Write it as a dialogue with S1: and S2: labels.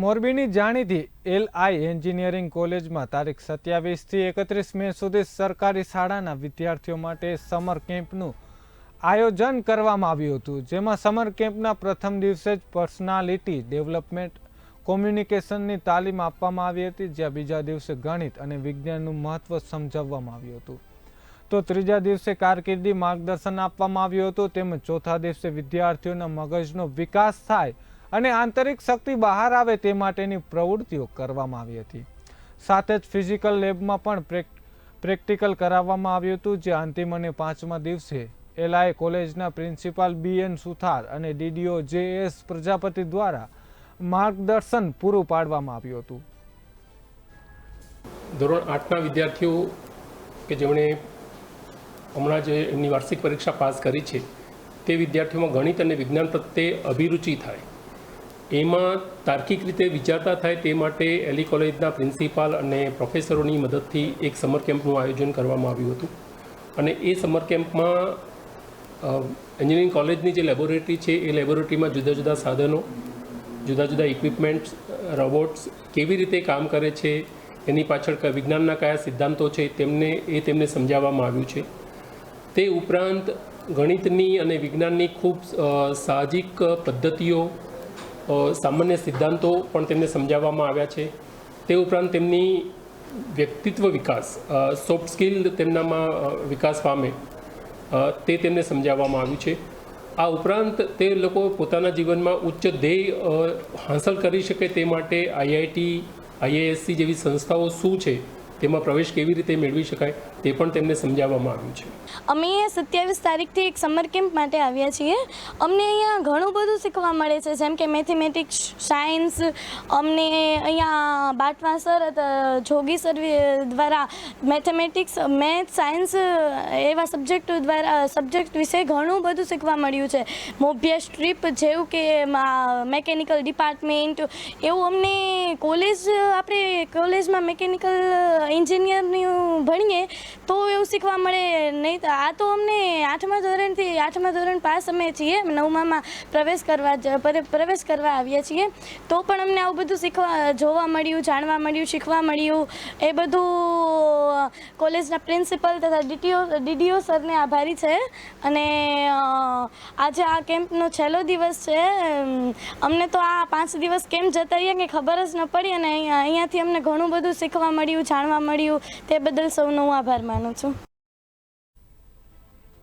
S1: મોરબીની જાણીતી LI engineering કોલેજમાં તારીખ સત્યાવીસથી એકત્રીસ મે સુધી સરકારી શાળાના વિદ્યાર્થીઓ માટે સમર કેમ્પનું આયોજન કરવામાં આવ્યું હતું. જેમાં સમર કેમ્પના પ્રથમ દિવસે જ પર્સનાલિટી, ડેવલપમેન્ટ, કોમ્યુનિકેશનની તાલીમ આપવામાં આવી હતી, જ્યાં બીજા દિવસે ગણિત અને વિજ્ઞાનનું મહત્ત્વ સમજાવવામાં આવ્યું હતું. તો ત્રીજા દિવસે કારકિર્દી માર્ગદર્શન આપવામાં આવ્યું હતું, તેમજ ચોથા દિવસે વિદ્યાર્થીઓના મગજનો વિકાસ થાય અને આંતરિક શક્તિ બહાર આવે તે માટેની પ્રવૃત્તિઓ કરવામાં આવી હતી. સાથે જ ફિઝિકલ લેબમાં પણ પ્રેક્ટિકલ કરાવવામાં આવ્યું હતું, જે અંતિમ અને પાંચમા દિવસે એલઆઈ કોલેજના પ્રિન્સિપાલ બી એન સુથાર અને ડીડીઓ જે એસ પ્રજાપતિ દ્વારા માર્ગદર્શન પૂરું પાડવામાં આવ્યું હતું.
S2: ધોરણ આઠના વિદ્યાર્થીઓ કે જેમણે હમણાં જે એમની વાર્ષિક પરીક્ષા પાસ કરી છે, તે વિદ્યાર્થીઓમાં ગણિત અને વિજ્ઞાન પ્રત્યે અભિરુચિ થાય. એમાં તાર્કિક રીતે વિચારતા થાય તે માટે એલી કોલેજના પ્રિન્સિપાલ અને પ્રોફેસરોની મદદથી એક સમર કેમ્પનું આયોજન કરવામાં આવ્યું હતું. અને એ સમર કેમ્પમાં એન્જિનિયરિંગ કોલેજની જે લેબોરેટરી છે, એ લેબોરેટરીમાં જુદા જુદા સાધનો, જુદા જુદા ઇક્વિપમેન્ટ્સ, રોબોટ્સ કેવી રીતે કામ કરે છે, એની પાછળ કયા વિજ્ઞાનના કયા સિદ્ધાંતો છે, તેમને, એ તેમને સમજાવવામાં આવ્યું છે. તે ઉપરાંત ગણિતની અને વિજ્ઞાનની ખૂબ સાહજિક પદ્ધતિઓ સામાન્ય સિદ્ધાંતો પણ તેમને સમજાવવામાં આવ્યા છે. તે ઉપરાંત તેમની વ્યક્તિત્વ વિકાસ સોફ્ટ સ્કિલ તેમનામાં વિકાસ પામે તે તેમને સમજાવવામાં આવ્યું છે. આ ઉપરાંત તે લોકો પોતાના જીવનમાં ઉચ્ચ ધ્યેય હાંસલ કરી શકે તે માટે આઈઆઈટી આઈએએસસી જેવી સંસ્થાઓ શું છે? તેમાં પ્રવેશ કેવી રીતે મેળવી શકાય તે પણ તેમને સમજાવવામાં આવ્યું છે.
S3: અમે અહીંયા સત્યાવીસ તારીખથી એક સમર કેમ્પ માટે આવ્યા છીએ. અમને અહીંયા ઘણું બધું શીખવા મળે છે, જેમ કે મેથેમેટિક્સ સાયન્સ અમને અહીંયા બાટવા સર જોગી સર દ્વારા મેથેમેટિક્સ મેથ સાયન્સ એવા સબ્જેક્ટ દ્વારા સબ્જેક્ટ વિશે ઘણું બધું શીખવા મળ્યું છે. મોભ્ય સ્ટ્રીપ જેવું કે મેકેનિકલ ડિપાર્ટમેન્ટ એવું અમને કોલેજ આપણે કોલેજમાં મેકેનિકલ એન્જિનિયરનું ભણીએ, તો એવું શીખવા મળે. નહીં આ તો અમને આઠમા ધોરણથી, આઠમા ધોરણ પાસ અમે છીએ. નવમામાં પ્રવેશ કરવા પ્રવેશ કરવા આવ્યા છીએ. તો પણ અમને આવું બધું શીખવા, જોવા મળ્યું, જાણવા મળ્યું, શીખવા મળ્યું. એ બધું, કોલેજના પ્રિન્સિપલ તથા ડીટીઓ, ડીડીઓ સરને આભારી છે. અને આજે આ કેમ્પનો છેલ્લો દિવસ છે. અમને તો આ પાંચ દિવસ કેમ્પ જતા રહ્યા કે ખબર જ ન પડી અને અહીંયા, અહીંયાથી અમને ઘણું બધું શીખવા મળ્યું, જાણવા મળ્યું. તે બદલ સૌનો હું આભાર માનું છું.